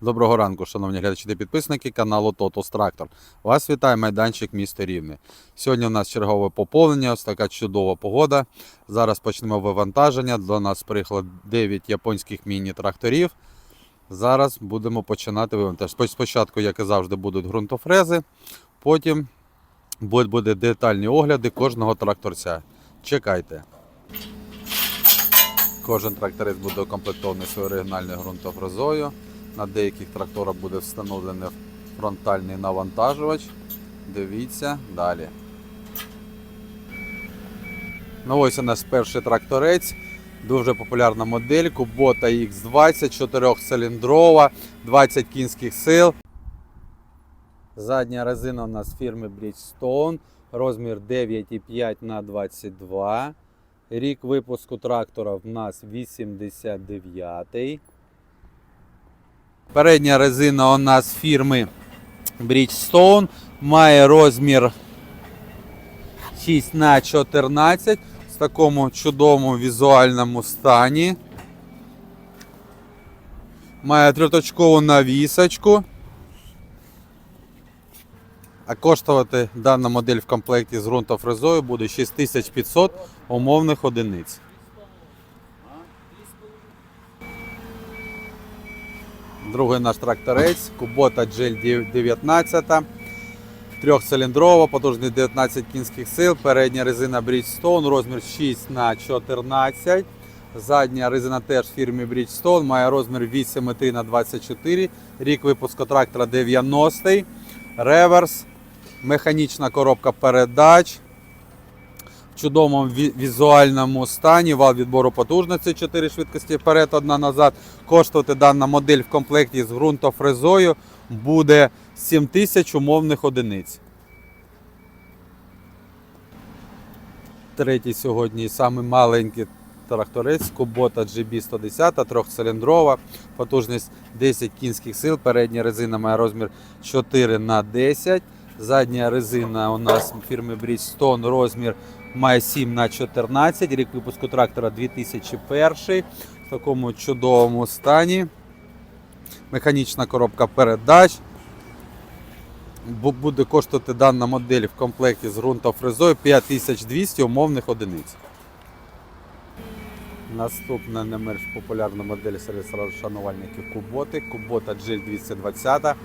Доброго ранку, шановні глядачі та підписники каналу Тотос Трактор. Вас вітає майданчик місто Рівне. Сьогодні у нас чергове поповнення, ось така чудова погода. Зараз почнемо вивантаження. До нас приїхало 9 японських міні-тракторів. Зараз будемо починати вивантаження. Спочатку, як і завжди, будуть ґрунтофрези, потім буде детальні огляди кожного тракторця. Чекайте. Кожен тракторець буде укомплектований своєю оригінальною ґрунтофрезою. На деяких тракторах буде встановлений фронтальний навантажувач. Дивіться далі. Ну ось у нас перший тракторець. Дуже популярна модель Kubota X20, 4-циліндрова, 20 кінських сил. Задня резина у нас фірми Bridgestone, розмір 9,5 на 22. Рік випуску трактора в нас 89. Передня резина у нас фірми Bridgestone. Має розмір 6 на 14 в такому чудовому візуальному стані. Має трьохточкову навісочку. А коштувати дана модель в комплекті з ґрунтофрезою буде 6500 умовних одиниць. Другий наш тракторець Kubota GL 19. Трьохциліндрова, потужний 19 кінських сил, передня резина Bridgestone, розмір 6 на 14. Задня резина теж фірми Bridgestone, має розмір 8,3 на 24. Рік випуску трактора 90. Реверс, механічна коробка передач. Чудовому візуальному стані, вал відбору потужності 4 швидкості вперед, одна назад. Коштувати дана модель в комплекті з ґрунтофрезою буде 7000 умовних одиниць. Третій сьогодні самий маленький тракторець Kubota GB110, трьохциліндрова, потужність 10 кінських сил, передня резина має розмір 4 на 10 Задня резина у нас фірми Bridgestone розмір має 7 на 14 рік випуску трактора 2001 в такому чудовому стані. Механічна коробка передач. Буде коштувати дана модель в комплекті з ґрунтофрезою 5200 умовних одиниць. Наступна не менш популярна модель серед шанувальників Куботи. Kubota GL 220.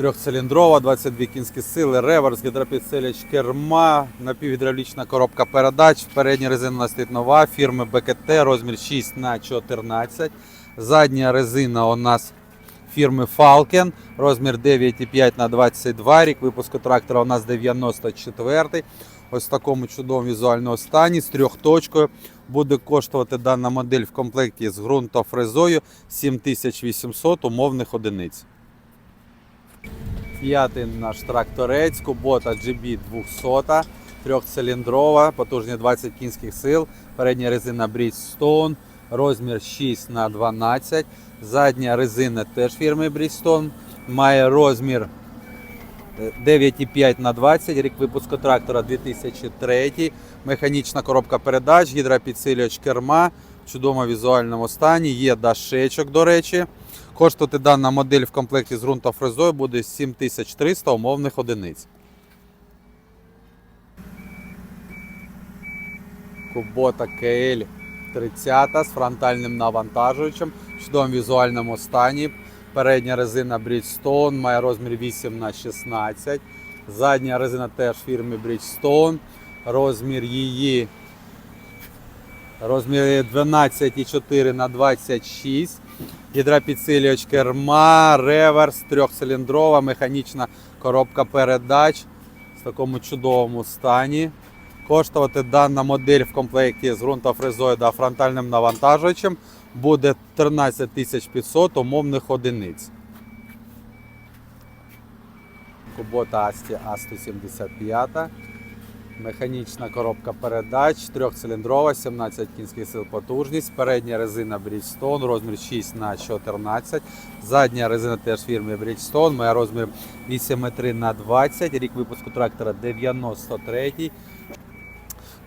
Трьохциліндрова, 22 кінські сили, реверс, гідропідсилювач керма, напівгідравлічна коробка передач. Передня резина стоїть нова фірми БКТ, розмір 6 на 14. Задня резина у нас фірми Falken, розмір 9,5 на 22. Рік випуску трактора у нас 94. Ось в такому чудовому візуальному стані з трьохточкою. Буде коштувати дана модель в комплекті з ґрунтофрезою 7800 умовних одиниць. П'ятий наш тракторець Kubota GB 200, трьохциліндрова, потужні 20 кінських сил, передня резина Bridgestone, розмір 6 на 12 задня резина теж фірми Bridgestone, має розмір е, 9,5 на 20 рік випуску трактора 2003, механічна коробка передач, гідропідсилювач керма, в чудовому візуальному стані, є дашечок, до речі. Коштувати дана модель в комплекті з ґрунтофрезою буде 7300 умовних одиниць. Kubota KL 30 з фронтальним навантажувачем в чудовому візуальному стані. Передня резина Bridgestone має розмір 8 на 16 Задня резина теж фірми Bridgestone. Розмір її розмір 12,4 на 26 гідропідсилювач керма, реверс, трьохциліндрова, механічна коробка передач в такому чудовому стані. Коштувати дана модель в комплекті з ґрунтофрезою та фронтальним навантажувачем буде 13 500 умовних одиниць. Kubota Asti A175. Механічна коробка передач, трьохциліндрова, 17 кінських сил потужність. Передня резина Bridgestone, розмір 6 на 14 Задня резина теж фірми Bridgestone, має розмір 8,3 на 20 Рік випуску трактора 93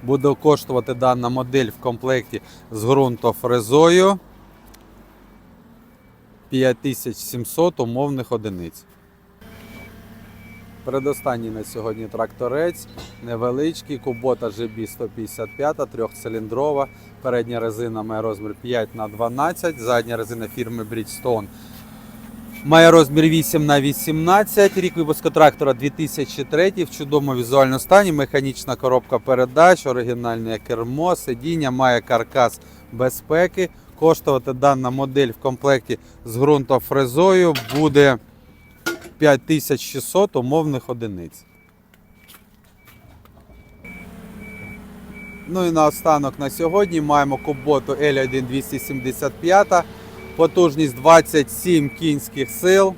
Буде коштувати дана модель в комплекті з ґрунтофрезою 5700 умовних одиниць. Передостанній на сьогодні тракторець, невеличкий, Кубота GB 155, трьохциліндрова. Передня резина має розмір 5 на 12, задня резина фірми Bridgestone має розмір 8 на 18. Рік випуску трактора 2003 в чудовому візуальному стані. Механічна коробка передач, оригінальне кермо, сидіння, має каркас безпеки. Коштувати дана модель в комплекті з ґрунтофрезою буде 5600 умовних одиниць. Ну і наостанок на сьогодні маємо Куботу L1 275, потужність 27 кінських сил.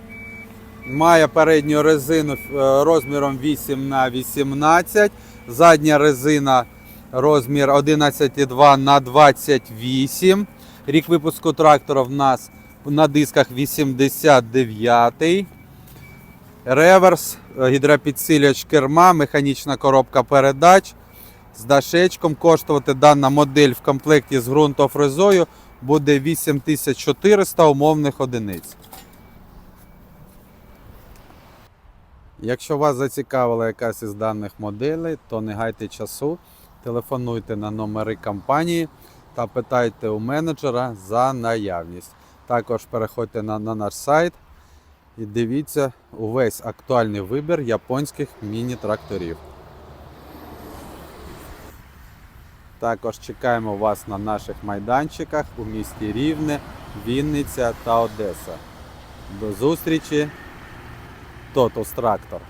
Має передню резину е, розміром 8 на 18, задня резина розмір 11,2 на 28. Рік випуску трактора в нас на дисках 89. Реверс, е, гідропідсилювач керма, механічна коробка передач з дашечком. Коштувати дана модель в комплекті з ґрунтофрезою буде 8400 умовних одиниць. Якщо вас зацікавила якась із даних моделей, то не гайте часу, телефонуйте на номери компанії та питайте у менеджера за наявність. Також переходьте на, на наш сайт і дивіться увесь актуальний вибір японських міні-тракторів. Також чекаємо вас на наших майданчиках у місті Рівне, Вінниця та Одеса. До зустрічі! Тотус Трактор.